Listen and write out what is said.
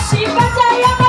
বাঁশি বাজাই আমার